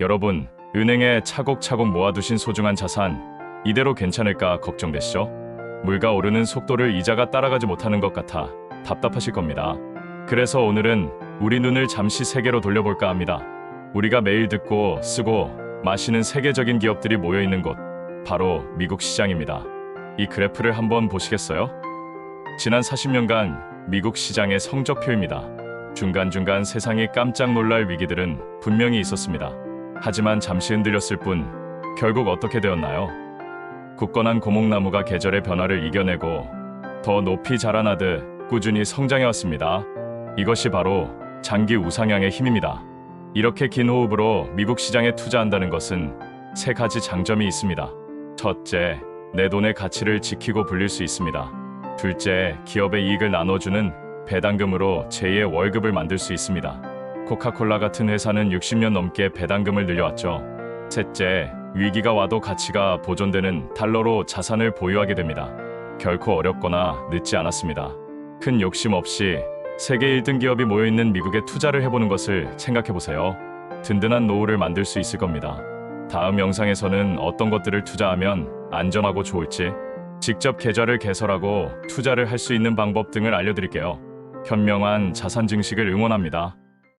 여러분, 은행에 차곡차곡 모아두신 소중한 자산, 이대로 괜찮을까 걱정되시죠? 물가 오르는 속도를 이자가 따라가지 못하는 것 같아 답답하실 겁니다. 그래서 오늘은 우리 눈을 잠시 세계로 돌려볼까 합니다. 우리가 매일 듣고 쓰고 마시는 세계적인 기업들이 모여 있는 곳, 바로 미국 시장입니다. 이 그래프를 한번 보시겠어요? 지난 40년간 미국 시장의 성적표입니다. 중간중간 세상이 깜짝 놀랄 위기들은 분명히 있었습니다. 하지만 잠시 흔들렸을 뿐 결국 어떻게 되었나요? 굳건한 고목나무가 계절의 변화를 이겨내고 더 높이 자라나듯 꾸준히 성장해 왔습니다. 이것이 바로 장기 우상향의 힘입니다. 이렇게 긴 호흡으로 미국 시장에 투자한다는 것은 세 가지 장점이 있습니다. 첫째, 내 돈의 가치를 지키고 불릴 수 있습니다. 둘째, 기업의 이익을 나눠주는 배당금으로 제2의 월급을 만들 수 있습니다. 코카콜라 같은 회사는 60년 넘게 배당금을 늘려왔죠. 셋째, 위기가 와도 가치가 보존되는 달러로 자산을 보유하게 됩니다. 결코 어렵거나 늦지 않았습니다. 큰 욕심 없이 세계 1등 기업이 모여 있는 미국에 투자를 해보는 것을 생각해 보세요. 든든한 노후를 만들 수 있을 겁니다. 다음 영상에서는 어떤 것들을 투자하면 안전하고 좋을지, 직접 계좌를 개설하고 투자를 할 수 있는 방법 등을 알려드릴게요. 현명한 자산 증식을 응원합니다.